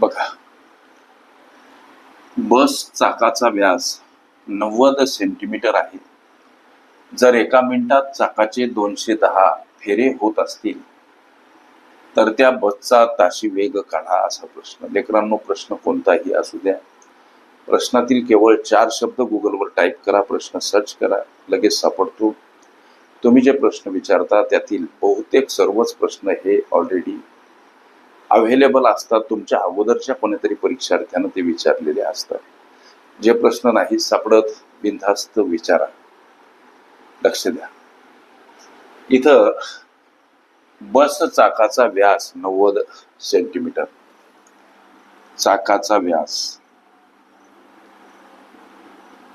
बघा. बस चाकाचा व्यास नव्वद सेंटीमीटर आहे. जर एका मिनिटात चाकाचे दोनशे दहा फेरे होत असतील तर त्या बसचा ताशी वेग काढा असा प्रश्न. लेकरांनो प्रश्न कोणताही असू द्या. प्रश्नातील केवळ चार शब्द गुगलवर टाईप करा प्रश्न सर्च करा लगेच सापडतो. तुम्ही जे प्रश्न विचारता त्यातील बहुतेक सर्वच प्रश्न हे ऑलरेडी अवेलेबल असतात तुमच्या अगोदरच्या कोणीतरी परीक्षार्थ्यानं ते विचारलेले असतात. जे प्रश्न नाही सापडत बिनधास्त विचारा. लक्ष द्या. इथं बस चाकाचा व्यास नव्वद सेंटीमीटर चाकाचा व्यास.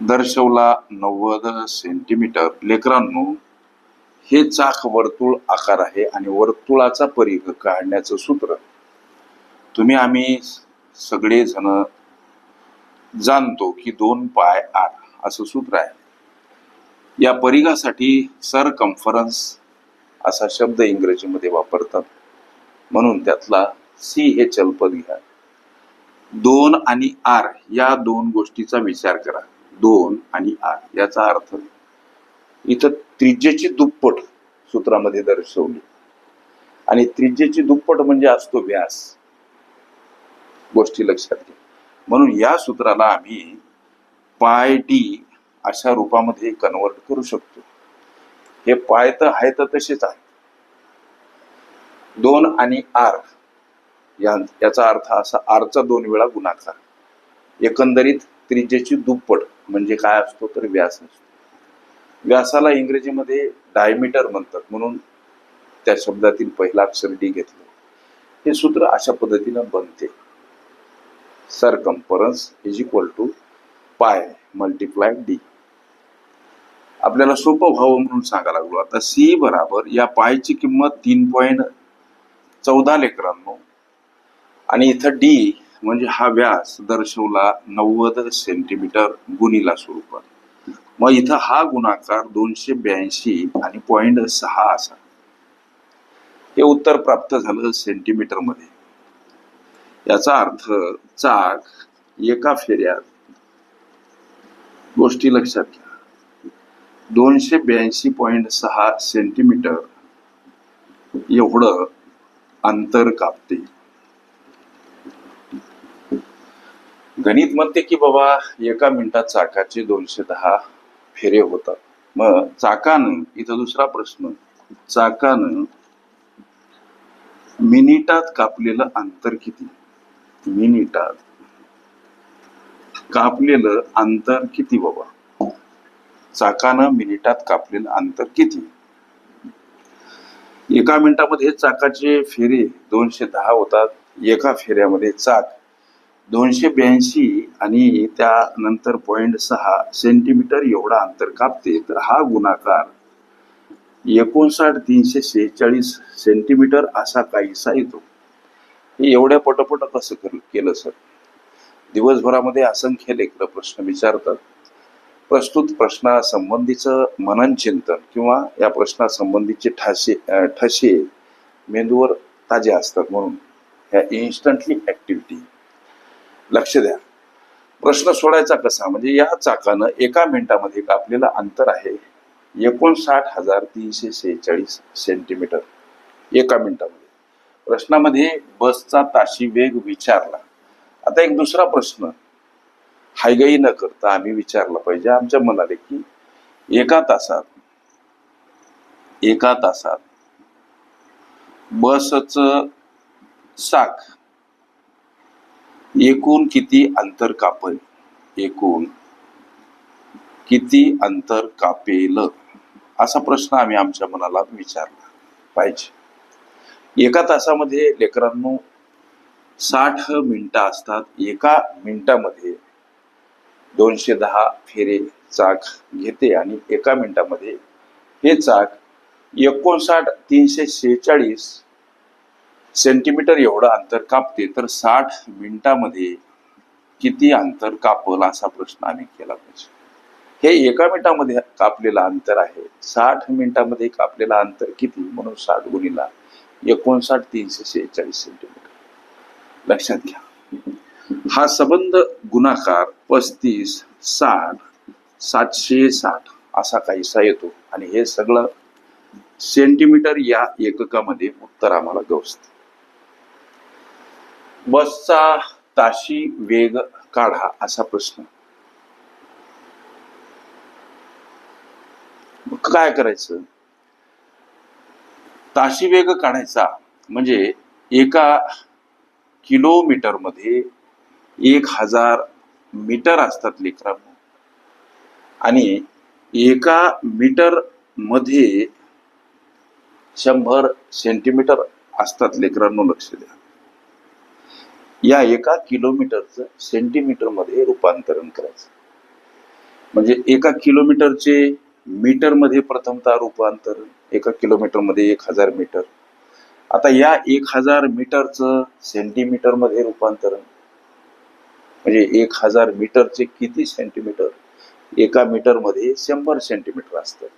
दर्शवला नव्वद सेंटीमीटर लेकरांनो हे चाक वर्तुळ आकार आहे आणि वर्तुळाचा परिघ काढण्याचं सूत्र तुम्ही आम्ही सगळेजण जाणतो की दोन पाय आर असं सूत्र आहे. या परिघासाठी सर कम्फरन्स असा शब्द इंग्रजीमध्ये वापरतात. म्हणून त्यातला सी हे चलपद घ्या. दोन आणि आर या दोन गोष्टीचा विचार करा. दोन आणि आर याचा अर्थ इथं त्रिज्येची दुप्पट सूत्रामध्ये दर्शवली. आणि त्रिज्येची दुप्पट म्हणजे असतो व्यास. गोष्टी लक्षात घ्या. म्हणून या सूत्राला आम्ही पाय डी अशा रूपामध्ये कन्वर्ट करू शकतो. हे पाय तर आहे तर तसेच आहे. दोन आणि आर याचा अर्थ असा आरचा दोन वेळा गुणाकार. एकंदरीत त्रिज्येची दुप्पट म्हणजे काय असतो तर व्यास असतो. व्यासाला इंग्रजीमध्ये डायमीटर म्हणतात म्हणून त्या शब्दातील पहिला अक्षर डी घेतलं. हे सूत्र अशा पद्धतीनं बनते. Circumference is equal to pi multiply D आपल्याला सोपं व्हावं म्हणून सांगा लागलो. आता सी बराबर या पायची किंमत तीन पॉईंट चौदा लेकरांनो आणि इथं डी म्हणजे हा व्यास दर्शवला नव्वद सेंटीमीटर गुणीला स्वरूपात मग इथं हा गुणाकार दोनशे ब्याऐंशी आणि पॉईंट सहा असा. हे उत्तर प्राप्त झालं सेंटीमीटरमध्ये. याचा अर्थ चाक एका फेऱ्यात. गोष्टी लक्षात घ्या. दोनशे ब्याऐंशी पॉईंट सहा सेंटीमीटर एवढं अंतर कापते. गणित म्हणते की बाबा एका मिनिटात चाकाचे दोनशे दहा फेरे होतात. मग चाकानं इथं दुसरा प्रश्न. चाकानं मिनिटात कापलेलं अंतर किती? मिनिटात कापलेलं अंतर किती बाबा? चाकानं मिनिटात कापलेलं अंतर किती? एका मिनिटामध्ये चाकाचे फेरे दोनशे दहा होतात एका फेऱ्यामध्ये चाक दोनशे ब्याऐंशी आणि त्यानंतर पॉईंट सहा सेंटीमीटर एवढा अंतर कापते तर हा गुणाकार एकोणसाठ तीनशे सेहेचाळीस सेंटीमीटर असा काहीसा येतो. हे एवढ्या पटपट कसं केलं सर. दिवसभरामध्ये असंख्य लेकर प्रश्न विचारतात. प्रस्तुत प्रश्नासंबंधीचं मनन चिंतन किंवा या प्रश्नासंबंधीचे ठासे ठसे मेंदूवर ताजे असतात म्हणून ह्या इन्स्टंटली ऍक्टिव्हिटी लक्ष द्या. प्रश्न सोडायचा कसा? म्हणजे या चाकानं एका मिनिटामध्ये कापलेलं अंतर आहे एकोणसाठ हजार तीनशे सेहेचाळीस सेंटीमीटर एका मिनिटामध्ये. प्रश्नामध्ये बसचा ताशी वेग विचारला. आता एक दुसरा प्रश्न. हायगाई न करता आम्ही विचारला पाहिजे. आमच्या मनाले की एका तासात एका तासात बसच चाक एकूण किती अंतर कापेल? एकूण किती अंतर कापेल? असा प्रश्न आम्ही आमच्या मनाला विचारला पाहिजे. एका तासामध्ये लेकरांनो साठ मिनिटं असतात. एका मिनिटामध्ये दोनशे दहा फेरे चाक घेते आणि एका मिनिटामध्ये हे चाक एकोणसाठ तीनशे शेहेचाळीस सेंटीमीटर एवढं अंतर कापते. तर साठ मिनिटामध्ये किती अंतर कापल असा प्रश्न आम्ही केला पाहिजे. हे एका मिनिटामध्ये कापलेलं अंतर आहे. साठ मिनिटामध्ये कापलेलं अंतर किती? म्हणून साठ गुणीला एकोणसाठ तीनशे शेहेचाळीस सेंटीमीटर लक्षात घ्या. हा संबंध गुणाकार पस्तीस साठ सातशे साठ असा काहीसा येतो. आणि हे सगळं सेंटीमीटर या एककामध्ये उत्तर आम्हाला गवसत. बसचा ताशी वेग काढा असा प्रश्न. काय करायचं? ताशी वेग काढायचा. म्हणजे एका किलोमीटरमध्ये एक हजार मीटर असतात लेकरांनो आणि एका मीटरमध्ये शंभर सेंटीमीटर असतात लेकरांनो लक्ष द्या. या एका किलोमीटरचं सेंटीमीटरमध्ये रूपांतरण करायचं. म्हणजे एका किलोमीटरचे मीटरमध्ये प्रथमतः रूपांतरण एका किलोमीटरमध्ये एक हजार मीटर. आता या एक हजार मीटरचं सेंटीमीटरमध्ये रूपांतरण म्हणजे एक हजार मीटरचे किती सेंटीमीटर एका मीटरमध्ये शंभर सेंटीमीटर असतात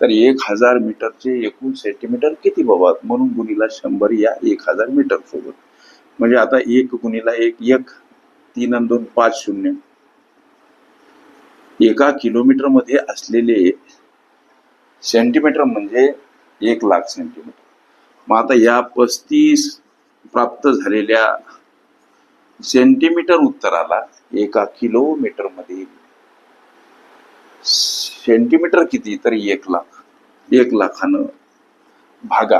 तर एक हजार मीटरचे एकूण सेंटीमीटर किती बाबा म्हणून गुणीला शंभर या एक हजार मीटर सोबत म्हणजे आता एक गुणीला एक एक तीन आणि दोन पाच शून्य. एका किलोमीटरमध्ये असलेले सेंटीमीटर म्हणजे एक लाख सेंटीमीटर मग आता या पस्तीस प्राप्त झालेल्या सेंटीमीटर उत्तराला एका किलोमीटरमध्ये सेंटीमीटर किती? तर एक लाख. एक लाखानं भागा.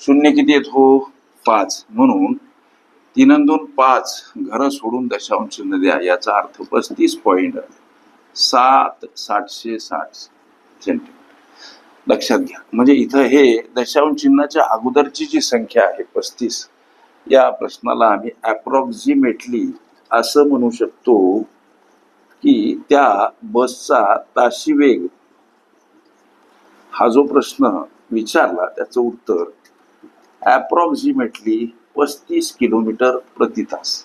शून्य किती येतो हो? पाच. म्हणून तीन दोन पाच घर सोडून दशांश चिन्ह द्या याचा अर्थ पस्तीस पॉईंट सात सातशे साठ सेंटीमीटर लक्षात घ्या. म्हणजे इथं हे दशांश चिन्हाच्या अगोदरची जी संख्या आहे पस्तीस या प्रश्नाला आम्ही अप्रॉक्झिमेटली असं म्हणू शकतो की त्या बसचा ताशी वेग हा जो प्रश्न विचारला त्याचं उत्तर अप्रॉक्झिमेटली पस्तीस किलोमीटर प्रति तास.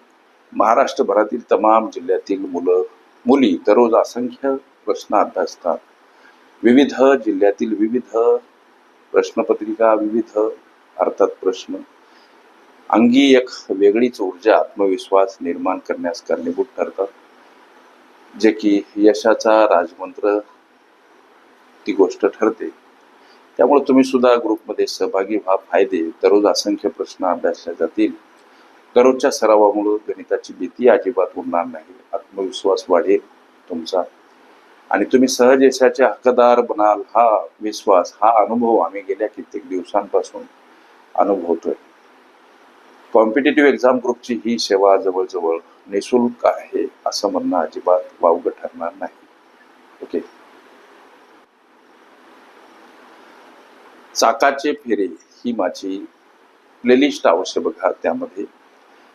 महाराष्ट्रभरातील तमाम जिल्ह्यातील मुलं मुली दररोज असंख्य प्रश्न अभ्यासतात. विविध जिल्ह्यातील विविध प्रश्नपत्रिका विविध अर्थात प्रश्न. अंगी एक वेगळीच ऊर्जा आत्मविश्वास निर्माण करण्यास कारणीभूत ठरतात. जे की यशाचा राजमंत्र ती गोष्ट ठरते. त्यामुळे तुम्ही सुद्धा ग्रुपमध्ये सहभागी व्हा. फायदे दररोज असंख्य प्रश्न अभ्यासले जातील. दररोजच्या सरावामुळं गणिताची भीती अजिबात उरणार नाही. आत्मविश्वास वाढेल तुमचा. आणि तुम्ही सहज यशाचे हक्कदार बनाल हा विश्वास हा अनुभव आम्ही गेल्या कित्येक दिवसांपासून अनुभवतोय. कॉम्पिटेटिव्ह एक्झाम ग्रुपची ही सेवा जवळजवळ निशुल्क आहे असं म्हणणं अजिबात वावग ठरणार नाही. ओके. चाकाचे फेरे ही माझी प्लेलिस्ट अवश्य बघा त्यामध्ये.